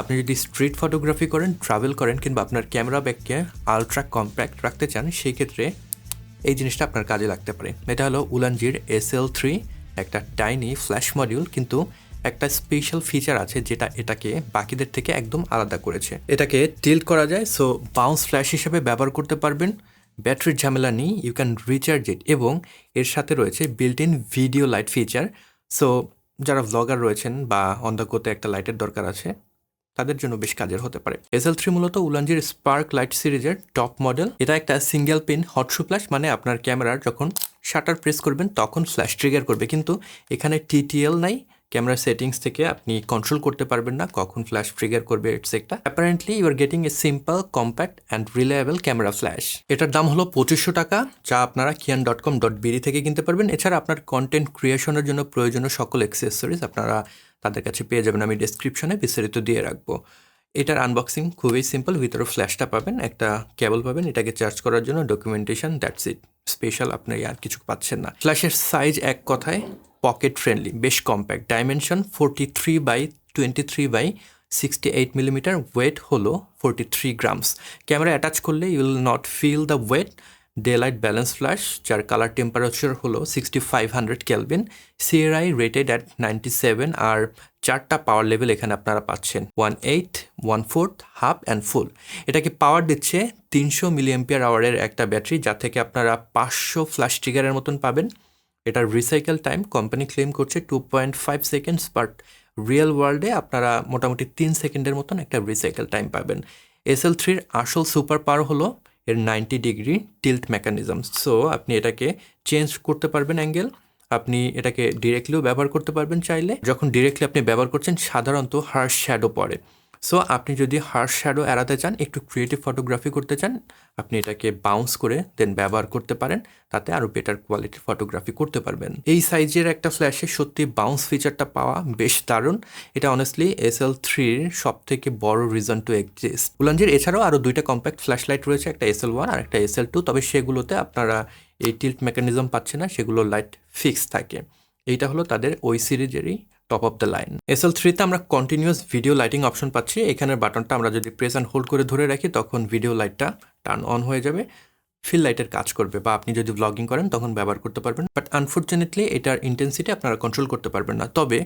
আপনি যদি street photography করেন ট্রাভেল করেন কিংবা আপনার ক্যামেরা ব্যাগকে আলট্রা কম্প্যাক্ট রাখতে চান, সেই ক্ষেত্রে এই জিনিসটা আপনার কাজে লাগতে পারে। এটা হলো উলানজির এস এল থ্রি একটা টাইনি ফ্ল্যাশ মডিউল কিন্তু একটা স্পেশাল ফিচার আছে যেটা এটাকে বাকিদের থেকে একদম আলাদা করেছে। এটাকে টিল্ট করা যায় সো বাউন্স ফ্ল্যাশ হিসেবে ব্যবহার করতে পারবেন। ব্যাটারির ঝামেলা নেই ইউ ক্যান রিচার্জ ইট এবং এর সাথে রয়েছে built in video light feature so যারা ভ্লগার রয়েছেন বা অন্ধকোতে একটা লাইটের দরকার আছে তাদের জন্য বেশ কাজের হতে পারে। এসএল থ্রি মূলত উলানজির স্পার্ক লাইট সিরিজের টপ মডেল এটা একটা single pin hot shoe flash মানে আপনার ক্যামেরার যখন শাটার প্রেস করবেন, তখন ফ্ল্যাশ ট্রিগার করবে। কিন্তু এখানে টিটিএল নাই ক্যামেরা সেটিংস থেকে আপনি কন্ট্রোল করতে পারবেন না, কখন ফ্ল্যাশ ট্রিগার করবে etcetera apparently you are getting a simple compact and reliable camera flash এটার দাম হলো পঁচিশশো টাকা, যা আপনারা Kiyan dot com dot BD থেকে কিনতে পারবেন। এছাড়া আপনার কন্টেন্ট ক্রিয়েশনের জন্য প্রয়োজনীয় সকল অ্যাক্সেসরিজ আপনারা তাদের কাছে পেয়ে যাবেন। আমি ডিসক্রিপশনে বিস্তারিত দিয়ে রাখব। এটার আনবক্সিং খুবই সিম্পল ভিতরে ফ্ল্যাশটা পাবেন, একটা কেবল পাবেন, এটাকে চার্জ করার জন্য ডকুমেন্টেশন দ্যাটস ইট স্পেশাল আপনি আর কিছু পাচ্ছেন না। ফ্ল্যাশের সাইজ এক কথায় পকেট ফ্রেন্ডলি বেশ compact dimension forty three by twenty three by sixty eight millimetre weight হলো forty three grams camera attach করলে you will not feel the weight day light balance flash যার কালার টেম্পারেচার হলো sixty five hundred kelvin CRI rated at ninety seven আর চারটা power level এখানে আপনারা পাচ্ছেন one eight one fourth half and full এটাকে power দিচ্ছে তিনশো milliampere আওয়ারের একটা ব্যাটারি যা থেকে আপনারা পাঁচশো ফ্ল্যাশ ট্রিগারের মতন পাবেন। এটার রিসাইকেল টাইম কোম্পানি ক্লেম করছে two point five seconds but real ওয়ার্ল্ডে আপনারা মোটামুটি তিন সেকেন্ডের মতন একটা রিসাইকেল টাইম পাবেন। এস এল থ্রির আসল সুপার পাওয়ার হলো এর ninety degree tilt mechanism so আপনি এটাকে চেঞ্জ করতে পারবেন অ্যাঙ্গেল আপনি এটাকে ডিরেক্টলিও ব্যবহার করতে পারবেন চাইলে। যখন ডিরেক্টলি আপনি ব্যবহার করছেন, সাধারণত হার্শ শ্যাডো পড়ে। সো আপনি যদি হার্শ শ্যাডো এড়াতে চান, একটু ক্রিয়েটিভ ফটোগ্রাফি করতে চান, আপনি এটাকে বাউন্স করে দেন ব্যবহার করতে পারেন, তাতে আরও বেটার কোয়ালিটির ফটোগ্রাফি করতে পারবেন। এই সাইজের একটা ফ্ল্যাশে সত্যি বাউন্স ফিচারটা পাওয়া বেশ দারুণ। এটা অনেস্টলি এস এল থ্রির সব থেকে বড় রিজন টু এক্সিস্ট উলানজির এছাড়াও আরও দুইটা কম্প্যাক্ট ফ্ল্যাশ লাইট রয়েছে, একটা এস এল ওয়ান আর একটা এস এল টু তবে সেগুলোতে আপনারা এই টিল্ট মেকানিজম পাচ্ছে না, সেগুলো লাইট ফিক্স থাকে। এইটা হলো তাদের ওই সিরিজেরই top of the line S L থ্রিতে আমরা কন্টিনিউয়াস ভিডিও লাইটিং অপশন পাচ্ছি। এখানের বাটনটা আমরা যদি প্রেস অ্যান্ড হোল্ড করে ধরে রাখি, তখন ভিডিও লাইটটা টার্ন অন হয়ে যাবে। ফিল লাইটের কাজ করবে বা আপনি যদি ব্লগিং করেন, তখন ব্যবহার করতে পারবেন। বাট আনফর্চুনেটলি এটার ইন্টেন্সিটি আপনারা কন্ট্রোল করতে পারবেন না। তবে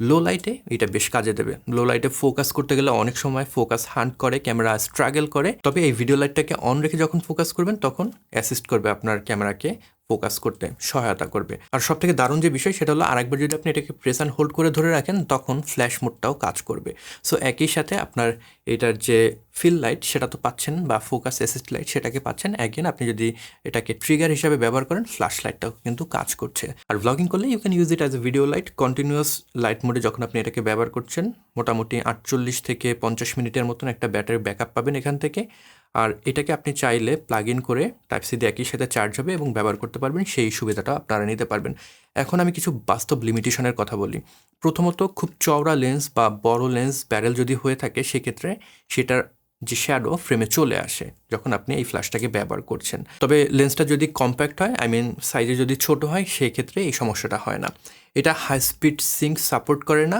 লো লাইটে এটা বেশ কাজে দেবে। লো লাইটে ফোকাস করতে গেলে অনেক সময় ফোকাস হান্ট করে ক্যামেরা স্ট্রাগল করে। তবে এই ভিডিও লাইটটাকে অন রেখে যখন ফোকাস করবেন, তখন অ্যাসিস্ট করবে আপনার ক্যামেরাকে ফোকাস করতে সহায়তা করবে। আর সব থেকে দারুণ যে বিষয় সেটা হলো আরেকবার যদি আপনি এটাকে প্রেস অ্যান্ড হোল্ড করে ধরে রাখেন, তখন ফ্ল্যাশ মোডটাও কাজ করবে। সো একই সাথে আপনার এটার যে ফিল লাইট সেটা তো পাচ্ছেন বা ফোকাস অ্যাসিস্ট লাইট সেটাকে পাচ্ছেন। অ্যাগেন আপনি যদি এটাকে ট্রিগার হিসাবে ব্যবহার করেন ফ্ল্যাশ লাইটটাও কিন্তু কাজ করছে। আর ব্লগিং করলে you can use it as a video light continuous light মোডে যখন আপনি এটাকে ব্যবহার করছেন, মোটামুটি আটচল্লিশ থেকে পঞ্চাশ মিনিটের মতন একটা ব্যাটারি ব্যাকআপ পাবেন এখান থেকে। আর এটাকে আপনি চাইলে প্লাগ ইন করে টাইপ সি দিয়ে একই সাথে চার্জ হবে এবং ব্যবহার করতে পারবেন, সেই সুবিধাটা আপনারা নিতে পারবেন। এখন আমি কিছু বাস্তব লিমিটেশনের কথা বলি। প্রথমত খুব চওড়া লেন্স বা বড় লেন্স ব্যারেল যদি হয়ে থাকে, সেক্ষেত্রে সেটার যে শ্যাডো ফ্রেমে চলে আসে যখন আপনি এই ফ্ল্যাশটাকে ব্যবহার করছেন। তবে লেন্সটা যদি কম্প্যাক্ট হয় আই মিন সাইজে যদি ছোট হয়, সেক্ষেত্রে এই সমস্যাটা হয় না। এটা হাই স্পিড সিঙ্ক সাপোর্ট করে না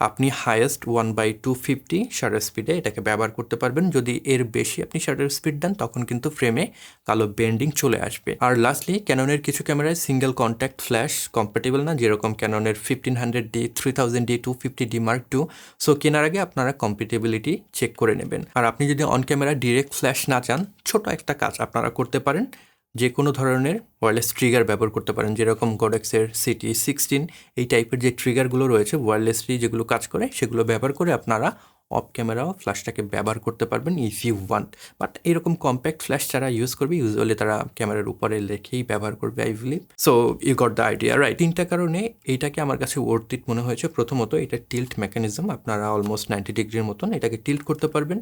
আপনি highest one by two fifty shutter স্পিডে এটাকে ব্যবহার করতে পারবেন। যদি এর বেশি আপনি শাটার স্পিড দেন, তখন কিন্তু ফ্রেমে কালো বেন্ডিং চলে আসবে। আর লাস্টলি ক্যাননের কিছু ক্যামেরায় সিঙ্গেল কন্ট্যাক্ট ফ্ল্যাশ কম্প্যাটেবল না, যেরকম ক্যাননের fifteen hundred D three thousand D two fifty D mark two so কেনার আগে আপনারা কম্পিটেবিলিটি চেক করে নেবেন। আর আপনি যদি অন ক্যামেরা ডিরেক্ট ফ্ল্যাশ না চান, ছোট একটা কাজ আপনারা করতে পারেন। যে কোনো ধরনের ওয়্যারলেস ট্রিগার ব্যবহার করতে পারেন, যেরকম গোডেক্সের সিটি সিক্সটিন এই টাইপের যে ট্রিগারগুলো রয়েছে ওয়্যারলেসলি যেগুলো কাজ করে, সেগুলো ব্যবহার করে আপনারা অফ ক্যামেরাও ফ্ল্যাশটাকে ব্যবহার করতে পারবেন ইফ ইউ ওয়ান্ট বাট এরকম কম্প্যাক্ট ফ্ল্যাশ যারা ইউজ করবে ইউজুয়ালি তারা ক্যামেরার উপরে রেখেই ব্যবহার করবে I believe so you got the idea right তিনটা কারণে এইটাকে আমার কাছে ওর্থিট মনে হয়েছে। প্রথমত, এটা টিল্ট মেকানিজম আপনারা অলমোস্ট নাইনটি ডিগ্রির মতন এটাকে টিল্ট করতে পারবেন।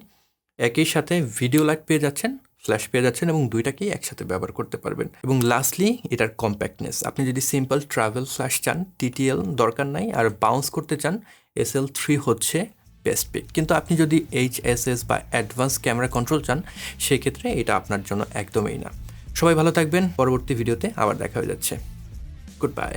একই সাথে ভিডিও লাইট পেয়ে যাচ্ছেন। ফ্ল্যাশ পেয়ে যাচ্ছেন এবং দুইটাকেই একসাথে ব্যবহার করতে পারবেন। এবং লাস্টলি এটার কম্প্যাক্টনেস আপনি যদি সিম্পল ট্রাভেল ফ্ল্যাশ চান টিটিএল দরকার নাই। আর বাউন্স করতে চান এস এল থ্রি হচ্ছে বেস্ট পিক কিন্তু আপনি যদি এইচ এস এস বা অ্যাডভান্স ক্যামেরা কন্ট্রোল চান, সেক্ষেত্রে এটা আপনার জন্য একদমই না। সবাই ভালো থাকবেন। পরবর্তী ভিডিওতে আবার দেখা হয়ে যাচ্ছে। Good bye